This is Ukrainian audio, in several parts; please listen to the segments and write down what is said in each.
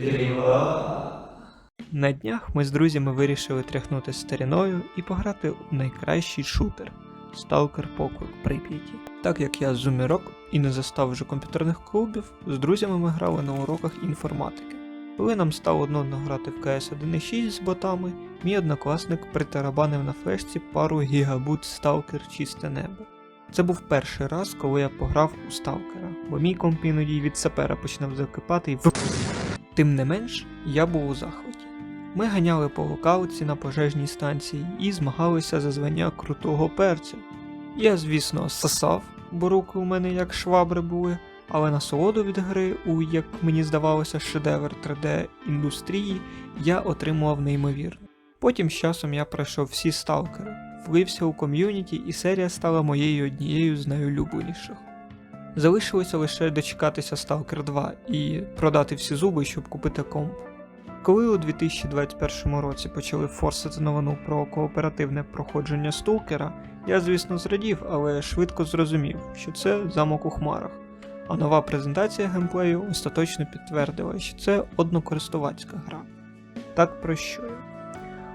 Тріва. На днях ми з друзями вирішили тряхнути старіною і пограти у найкращий шутер Stalker Поклик Прип'яті. Так як я зумірок і не застав вже комп'ютерних клубів, з друзями ми грали на уроках інформатики. Коли нам стало нудно грати в CS 1.6 з ботами, мій однокласник притарабанив на флешці пару гігабут Stalker чисте небо. Це був перший раз, коли я пограв у Сталкера, бо мій комп іноді від сапера починав закипати і в... Тим не менш, я був у захваті. Ми ганяли по локалці на пожежній станції і змагалися за звання крутого перця. Я, звісно, сосав, бо руки у мене як швабри були, але насолоду від гри, у як мені здавалося, шедевр 3D індустрії, я отримував неймовірно. Потім з часом я пройшов всі сталкери, влився у ком'юніті, і серія стала моєю однією з найулюбленіших. Залишилося лише дочекатися Stalker 2 і продати всі зуби, щоб купити комп. Коли у 2021 році почали форсити новину про кооперативне проходження сталкера, я, звісно, зрадів, але швидко зрозумів, що це замок у хмарах. А нова презентація геймплею остаточно підтвердила, що це однокористувацька гра. Так про що я?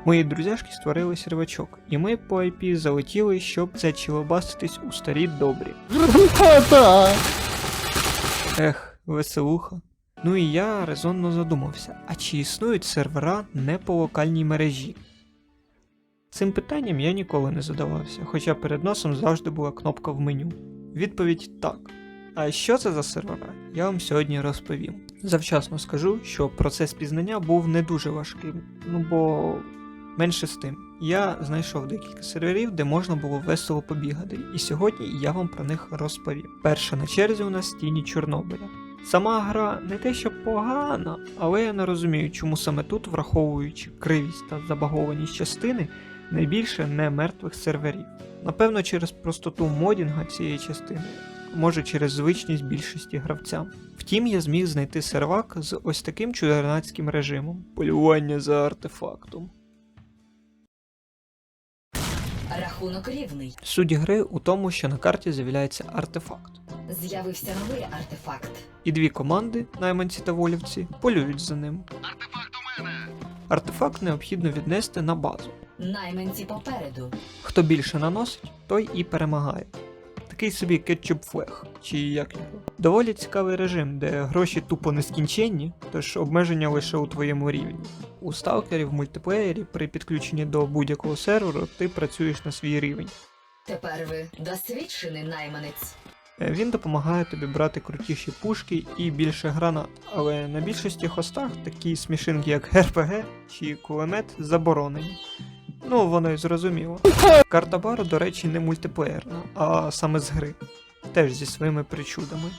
Мої друзяшки створили сервачок, і ми по IP залетіли, щоб зачілобаститись у старі добрі. Ех, веселуха. Ну і я резонно задумався, а чи існують сервера не по локальній мережі? Цим питанням я ніколи не задавався, хоча перед носом завжди була кнопка в меню. Відповідь так. А що це за сервера? Я вам сьогодні розповім. Завчасно скажу, що процес пізнання був не дуже важким, ну бо менше з тим. Я знайшов декілька серверів, де можна було весело побігати, і сьогодні я вам про них розповім. Перша на черзі у нас тіні Чорнобиля. Сама гра не те, що погана, але я не розумію, чому саме тут, враховуючи кривість та забагованість частини, найбільше не мертвих серверів. Напевно, через простоту модінга цієї частини, може через звичність більшості гравцям. Втім, я зміг знайти сервак з ось таким чудернацьким режимом полювання за артефактом. Рахунок рівний. Суть гри у тому, що на карті з'являється артефакт. З'явився новий артефакт. І дві команди, найманці та волівці, полюють за ним. Артефакт у мене! Артефакт необхідно віднести на базу. Найманці попереду. Хто більше наносить, той і перемагає. Такий собі кетчуп флег, чи як його. Доволі цікавий режим, де гроші тупо нескінченні, тож обмеження лише у твоєму рівні. У сталкері в мультиплеєрі при підключенні до будь-якого серверу ти працюєш на свій рівень. Тепер ви досвідчений найманець. Е, Він допомагає тобі брати крутіші пушки і більше гранат, але на більшості хостах такі смішинки, як РПГ чи кулемет, заборонені. Ну, воно й зрозуміло. Карта бару, до речі, не мультиплеєрна, а саме з гри. Теж зі своїми причудами.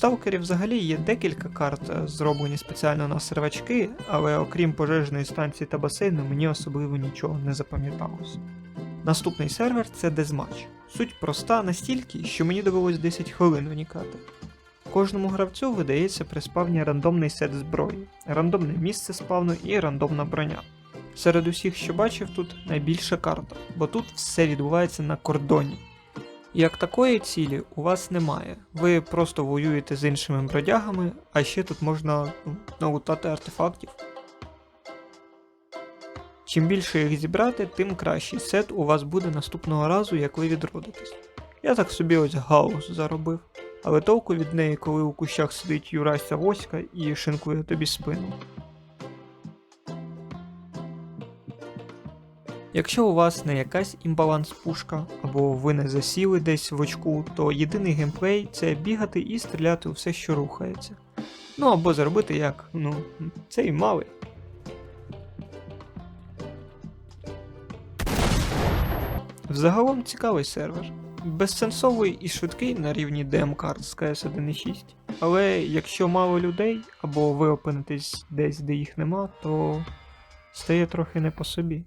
Сталкерів взагалі є декілька карт, е, зроблені спеціально на сервачки, але окрім пожежної станції та басейну, мені особливо нічого не запам'яталося. Наступний сервер це Дезматч. Суть проста настільки, що мені довелось 10 хвилин вникати. Кожному гравцю видається при спавні рандомний сет зброї, рандомне місце спавну і рандомна броня. Серед усіх, що бачив тут, найбільша карта, бо тут все відбувається на кордоні. Як такої цілі у вас немає. Ви просто воюєте з іншими бродягами, а ще тут можна ну, налутати артефактів. Чим більше їх зібрати, тим кращий сет у вас буде наступного разу, як ви відродитесь. Я так собі ось гаус заробив, але толку від неї, коли у кущах сидить Юрася Воська і шинкує тобі спину. Якщо у вас не якась імбаланс пушка, або ви не засіли десь в очку, то єдиний геймплей це бігати і стріляти у все, що рухається. Ну або зробити як, ну, цей малий. Взагалом цікавий сервер. Безсенсовий і швидкий на рівні DM-карт з CS 1.6. Але якщо мало людей, або ви опинитесь десь, де їх нема, то стає трохи не по собі.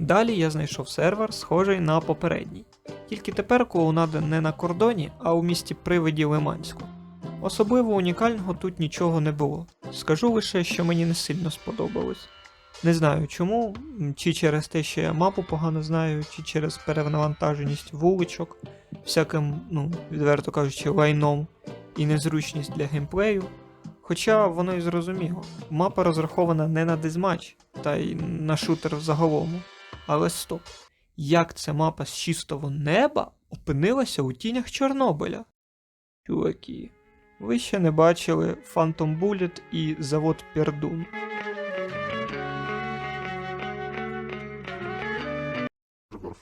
Далі я знайшов сервер, схожий на попередній. Тільки тепер клоунада не на кордоні, а у місті привиді Лиманську. Особливо унікального тут нічого не було. Скажу лише, що мені не сильно сподобалось. Не знаю чому, чи через те, що я мапу погано знаю, чи через перевантаженість вуличок, всяким, ну, відверто кажучи, лайном і незручність для геймплею. Хоча воно і зрозуміло, мапа розрахована не на дизматч, та й на шутер взагалому. Але стоп, як ця мапа з чистого неба опинилася у тінях Чорнобиля? Чуваки, ви ще не бачили Phantom Bullet і завод Пердун.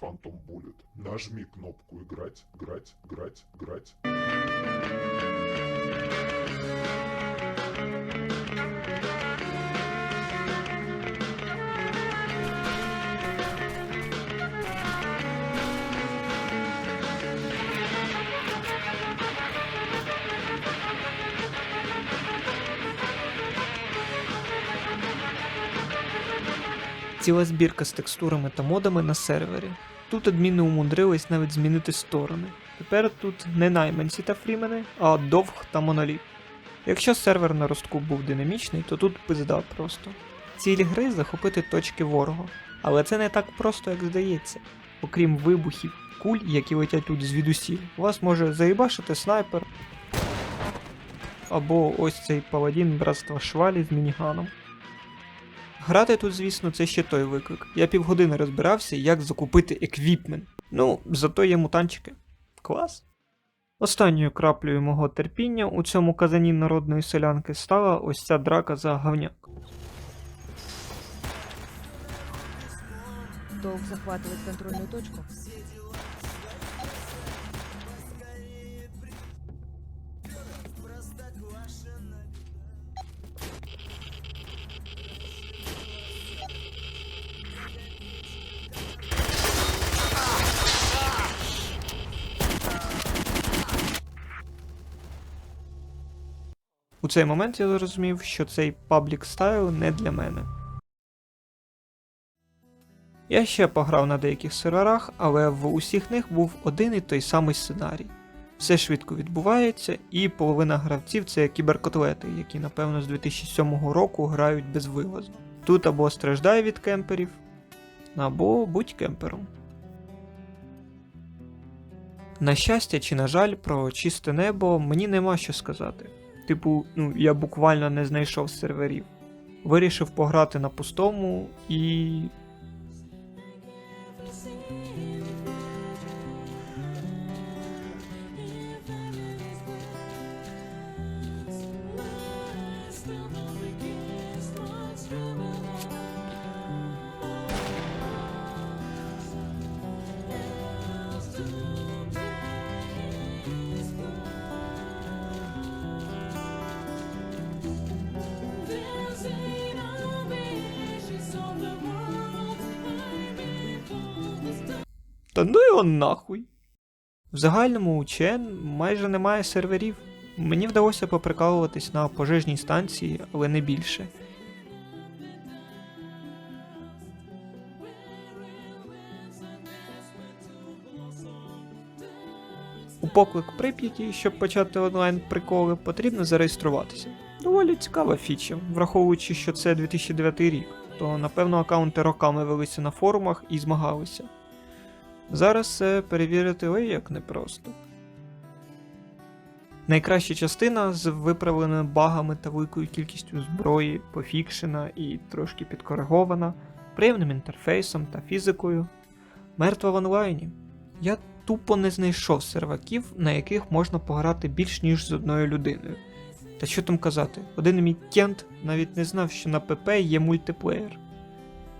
Phantom Bullet. Нажми кнопку «Играть», «Играть», «Играть», «Играть». Ціла збірка з текстурами та модами на сервері. Тут адміни умудрились навіть змінити сторони. Тепер тут не найманці та фрімени, а довг та моноліт. Якщо сервер на ростку був динамічний, то тут пизда просто. Ціль гри захопити точки ворога. Але це не так просто, як здається. Окрім вибухів, куль, які летять тут звідусіль, вас може заїбашити снайпер. Або ось цей паладін братства Швалі з мініганом. Грати тут, звісно, це ще той виклик. Я півгодини розбирався, як закупити еквіпмент. Ну, зато є мутанчики. Клас. Останньою краплею мого терпіння у цьому казані народної селянки стала ось ця драка за гавняк. Долг захватывает контрольную точку. У цей момент я зрозумів, що цей паблік стайл не для мене. Я ще пограв на деяких серверах, але в усіх них був один і той самий сценарій. Все швидко відбувається, і половина гравців це кіберкотлети, які, напевно, з 2007 року грають безвилазно. Тут або страждай від кемперів, або будь кемпером. На щастя чи на жаль, про чисте небо мені нема що сказати. Типу, ну, я буквально не знайшов серверів. Вирішив пограти на пустому і. Та ну його нахуй. В загальному у ЧН майже немає серверів. Мені вдалося поприкалуватись на пожежній станції, але не більше. У поклик Прип'яті, щоб почати онлайн приколи, потрібно зареєструватися. Доволі цікава фіча, враховуючи, що це 2009 рік, то напевно аккаунти роками велися на форумах і змагалися. Зараз це перевірити ой як непросто. Найкраща частина з виправленими багами та великою кількістю зброї, пофікшена і трошки підкоригована, приємним інтерфейсом та фізикою. Мертва в онлайні. Я тупо не знайшов серваків, на яких можна пограти більш ніж з одною людиною. Та що там казати, один мій кент навіть не знав, що на ПП є мультиплеєр.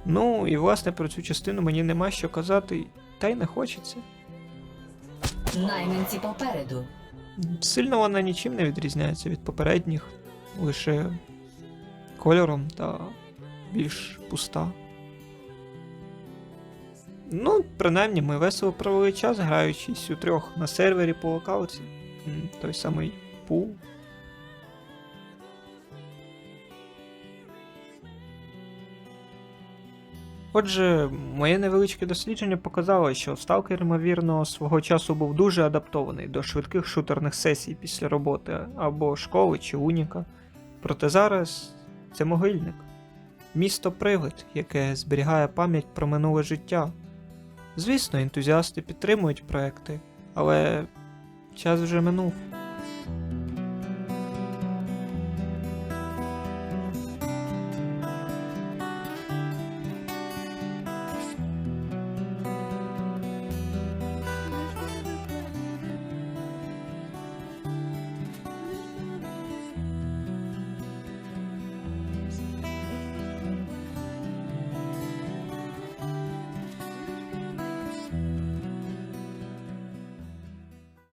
Ну і власне про цю частину мені нема що казати, та й не хочеться. Найманці попереду. Сильно вона нічим не відрізняється від попередніх, лише кольором та більш пуста. Ну, принаймні, ми весело провели час, граючись у трьох на сервері по локалці. Той самий пул. Отже, моє невеличке дослідження показало, що сталкер, ймовірно, свого часу був дуже адаптований до швидких шутерних сесій після роботи або школи чи уніка. Проте зараз це могильник. Місто привид, яке зберігає пам'ять про минуле життя. Звісно, ентузіасти підтримують проекти, але час вже минув.